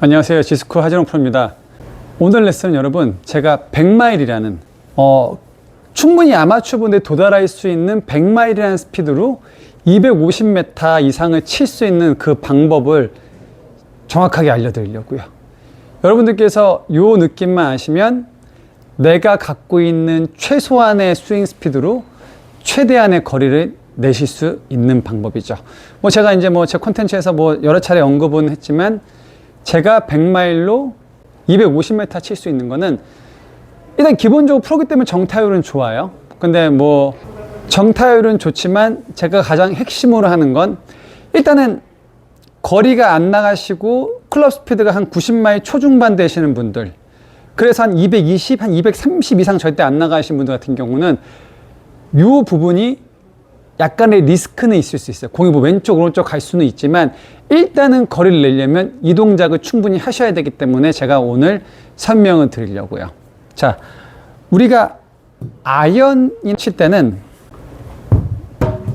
안녕하세요. 지스코 하진홍 프로입니다. 오늘 레슨은 여러분, 제가 100마일이라는, 어, 충분히 아마추어분들이 도달할 수 있는 100마일이라는 스피드로 250m 이상을 칠 수 있는 그 방법을 정확하게 알려드리려고요. 여러분들께서 이 느낌만 아시면 내가 갖고 있는 최소한의 스윙 스피드로 최대한의 거리를 내실 수 있는 방법이죠. 뭐 제가 이제 뭐 제 콘텐츠에서 뭐 여러 차례 언급은 했지만 제가 100마일로 250m 칠 수 있는 거는 일단 기본적으로 프로기 때문에 정타율은 좋아요. 근데 뭐 정타율은 좋지만 제가 가장 핵심으로 하는 건 일단은 거리가 안 나가시고 클럽 스피드가 한 90마일 초중반 되시는 분들 그래서 한 220, 한 230 이상 절대 안 나가신 분들 같은 경우는 이 부분이 약간의 리스크는 있을 수 있어요. 공이 뭐 왼쪽, 오른쪽 갈 수는 있지만 일단은 거리를 내려면 이 동작을 충분히 하셔야 되기 때문에 제가 오늘 설명을 드리려고요. 자, 우리가 아이언이 칠 때는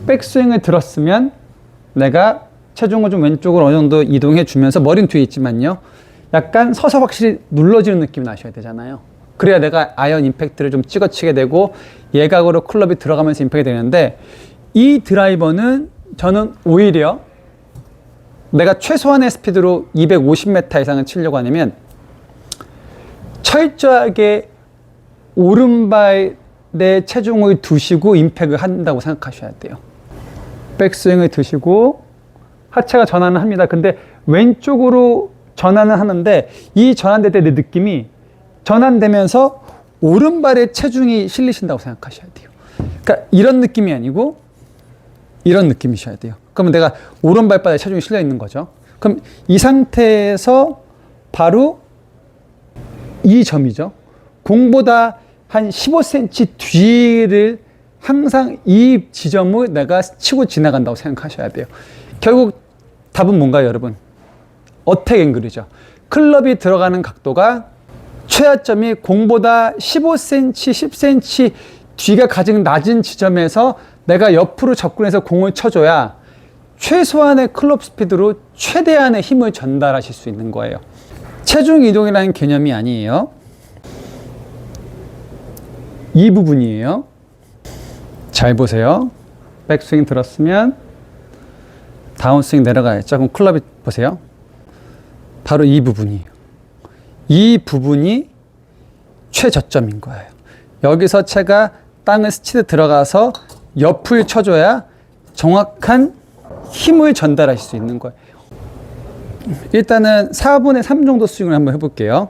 백스윙을 들었으면 내가 체중을 좀 왼쪽으로 어느 정도 이동해 주면서 머리는 뒤에 있지만요. 약간 서서 확실히 눌러지는 느낌이 나셔야 되잖아요. 그래야 내가 아이언 임팩트를 좀 찍어치게 되고 예각으로 클럽이 들어가면서 임팩이 되는데 이 드라이버는 저는 오히려 내가 최소한의 스피드로 250m 이상을 치려고 하면 철저하게 오른발에 체중을 두시고 임팩을 한다고 생각하셔야 돼요. 백스윙을 드시고 하체가 전환을 합니다. 근데 왼쪽으로 전환을 하는데 이 전환될 때 내 느낌이 전환되면서 오른발에 체중이 실리신다고 생각하셔야 돼요. 그러니까 이런 느낌이 아니고 이런 느낌이셔야 돼요. 그러면 내가 오른 발바닥에 체중이 실려 있는 거죠. 그럼 이 상태에서 바로 이 점이죠. 공보다 한 15cm 뒤를 항상 이 지점을 내가 치고 지나간다고 생각하셔야 돼요. 결국 답은 뭔가요, 여러분? 어택 앵글이죠. 클럽이 들어가는 각도가 최하점이 공보다 15cm, 10cm 뒤가 가장 낮은 지점에서 내가 옆으로 접근해서 공을 쳐줘야 최소한의 클럽 스피드로 최대한의 힘을 전달하실 수 있는 거예요. 체중 이동이라는 개념이 아니에요. 이 부분이에요. 잘 보세요. 백스윙 들었으면 다운스윙 내려가야죠. 그럼 클럽이 보세요. 바로 이 부분이에요. 이 부분이 최저점인 거예요. 여기서 채가 땅을 스치듯 들어가서 옆을 쳐줘야 정확한 힘을 전달할 수 있는 거예요. 일단은 4분의 3 정도 스윙을 한번 해볼게요.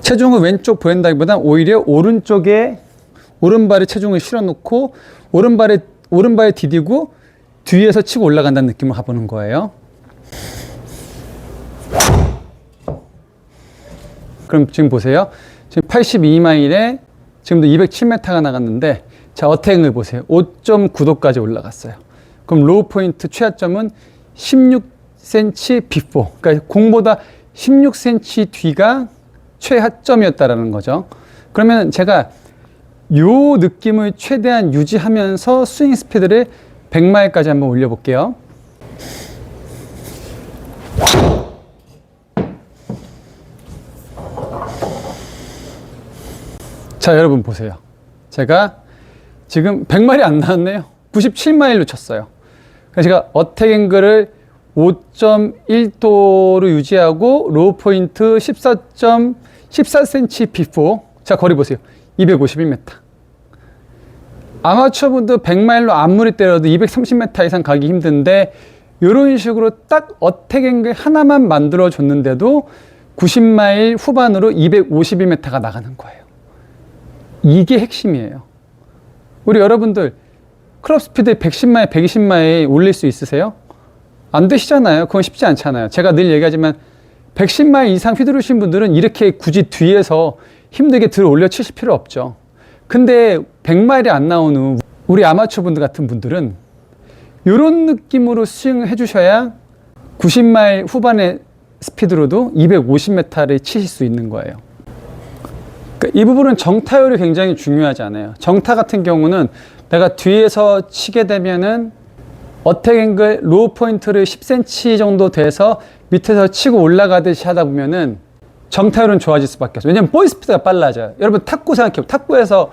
체중을 왼쪽 보낸다기보다 오히려 오른쪽에 오른발에 체중을 실어놓고 오른발에 오른발에 디디고 뒤에서 치고 올라간다는 느낌을 가보는 거예요. 그럼 지금 보세요. 지금 82마일에 지금도 207m가 나갔는데 자 어택을 보세요. 5.9도까지 올라갔어요. 그럼 로우 포인트 최하점은 16cm 비포. 그러니까 공보다 16cm 뒤가 최하점이었다라는 거죠. 그러면 제가 요 느낌을 최대한 유지하면서 스윙 스피드를 100마일까지 한번 올려볼게요. 자, 여러분 보세요. 제가 지금 100마일이 안 나왔네요. 97마일로 쳤어요. 그래서 제가 어택 앵글을 5.1도로 유지하고 로우 포인트 14.14cm 비포. 자, 거리 보세요. 251m. 아마추어 분도 100마일로 아무리 때려도 230m 이상 가기 힘든데 이런 식으로 딱 어택 앵글 하나만 만들어 줬는데도 90마일 후반으로 251m가 나가는 거예요. 이게 핵심이에요. 우리 여러분들 클럽 스피드 110마일, 120마일 올릴 수 있으세요? 안 되시잖아요. 그건 쉽지 않잖아요. 제가 늘 얘기하지만 110마일 이상 휘두르신 분들은 이렇게 굳이 뒤에서 힘들게 들어 올려 치실 필요 없죠. 근데 100마일이 안 나오는 우리 아마추어 분들 같은 분들은 이런 느낌으로 스윙을 해주셔야 90마일 후반의 스피드로도 250m를 치실 수 있는 거예요. 그러니까 이 부분은 정타율이 굉장히 중요하지 않아요. 정타 같은 경우는 내가 뒤에서 치게 되면은 어택 앵글 로우 포인트를 10cm 정도 돼서 밑에서 치고 올라가듯이 하다 보면은 정타율은 좋아질 수밖에 없어요. 왜냐면 볼 스피드가 빨라져요. 여러분 탁구 생각해요. 탁구에서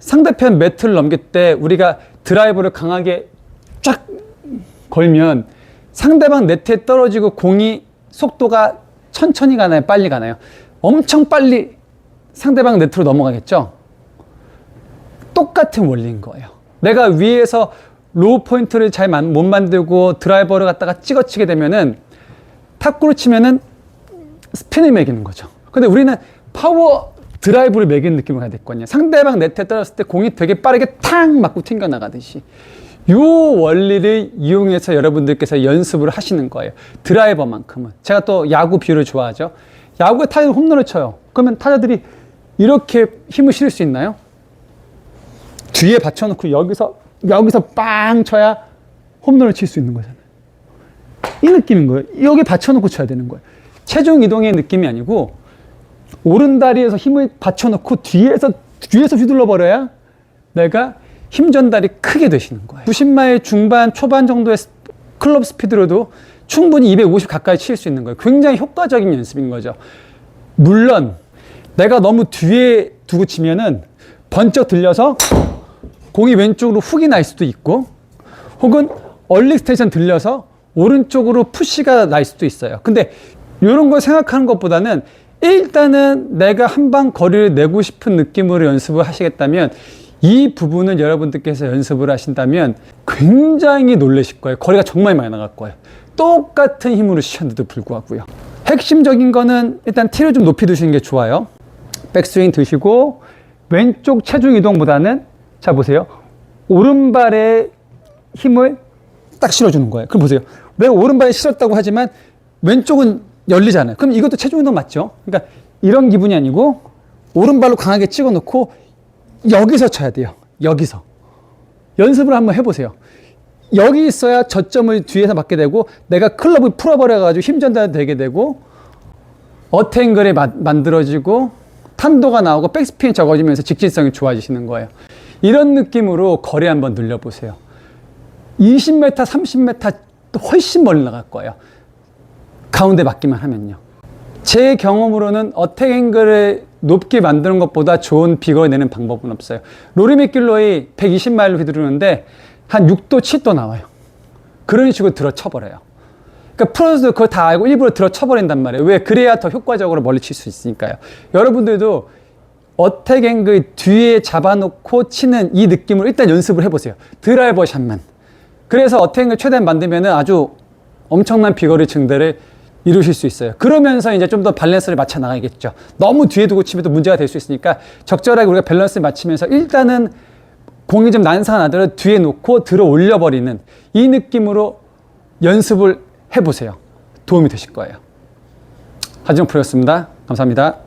상대편 매트를 넘길 때 우리가 드라이브를 강하게 쫙 걸면 상대방 네트에 떨어지고 공이 속도가 천천히 가나요? 빨리 가나요? 엄청 빨리 상대방 네트로 넘어가겠죠? 똑같은 원리인 거예요. 내가 위에서 로우 포인트를 잘 못 만들고 드라이버를 갖다가 찍어치게 되면은 탁구를 치면은 스핀을 매기는 거죠. 근데 우리는 파워 드라이브를 매기는 느낌을 가야 됐거든요. 상대방 네트에 떨어졌을 때 공이 되게 빠르게 탁 맞고 튕겨나가듯이. 요 원리를 이용해서 여러분들께서 연습을 하시는 거예요. 드라이버만큼은. 제가 또 야구 비유를 좋아하죠. 야구에 타자 홈런을 쳐요. 그러면 타자들이 이렇게 힘을 실을 수 있나요? 뒤에 받쳐놓고 여기서 여기서 빵 쳐야 홈런을 칠 수 있는 거잖아요. 이 느낌인 거예요. 여기 받쳐놓고 쳐야 되는 거예요. 체중 이동의 느낌이 아니고 오른 다리에서 힘을 받쳐놓고 뒤에서 뒤에서 휘둘러 버려야 내가 힘 전달이 크게 되시는 거예요. 90마일 중반 초반 정도의 스- 클럽 스피드로도 충분히 250 가까이 칠 수 있는 거예요. 굉장히 효과적인 연습인 거죠. 물론 내가 너무 뒤에 두고 치면은 번쩍 들려서 공이 왼쪽으로 훅이 날 수도 있고 혹은 얼리 스테이션 들려서 오른쪽으로 푸시가 날 수도 있어요. 근데 이런 걸 생각하는 것보다는 일단은 내가 한 방 거리를 내고 싶은 느낌으로 연습을 하시겠다면 이 부분은 여러분들께서 연습을 하신다면 굉장히 놀라실 거예요. 거리가 정말 많이 나갈 거예요. 똑같은 힘으로 치셨는데도 불구하고요. 핵심적인 거는 일단 티를 좀 높이 두시는 게 좋아요. 백스윙 드시고 왼쪽 체중 이동보다는 자 보세요. 오른발에 힘을 딱 실어주는 거예요. 그럼 보세요. 내가 오른발에 실었다고 하지만 왼쪽은 열리잖아요. 그럼 이것도 체중 이동 맞죠? 그러니까 이런 기분이 아니고 오른발로 강하게 찍어 놓고 여기서 쳐야 돼요. 여기서. 연습을 한번 해보세요. 여기 있어야 저점을 뒤에서 맞게 되고 내가 클럽을 풀어버려가지고 힘 전달이 되게 되고 어탱글이 마- 만들어지고 탄도가 나오고 백스핀이 적어지면서 직진성이 좋아지시는 거예요. 이런 느낌으로 거리 한번 늘려보세요. 20m, 30m 또 훨씬 멀리 나갈 거예요. 가운데 맞기만 하면요. 제 경험으로는 어택 앵글을 높게 만드는 것보다 좋은 비거를 내는 방법은 없어요. 로리 맥길로이 120마일로 휘두르는데 한 6도, 7도 나와요. 그런 식으로 들어 쳐버려요. 그러니까 프로도 그걸 다 알고 일부러 들어 쳐버린단 말이에요. 왜? 그래야 더 효과적으로 멀리 칠 수 있으니까요. 여러분들도 어택 앵글 뒤에 잡아놓고 치는 이 느낌을 일단 연습을 해보세요. 드라이버 샷만. 그래서 어택 앵글 최대한 만들면 아주 엄청난 비거리 증대를 이루실 수 있어요. 그러면서 이제 좀 더 밸런스를 맞춰 나가겠죠. 너무 뒤에 두고 치면 또 문제가 될 수 있으니까 적절하게 우리가 밸런스를 맞추면서 일단은 공이 좀 난사나더라도 뒤에 놓고 들어 올려버리는 이 느낌으로 연습을 해보세요. 도움이 되실 거예요. 하지영 프로였습니다. 감사합니다.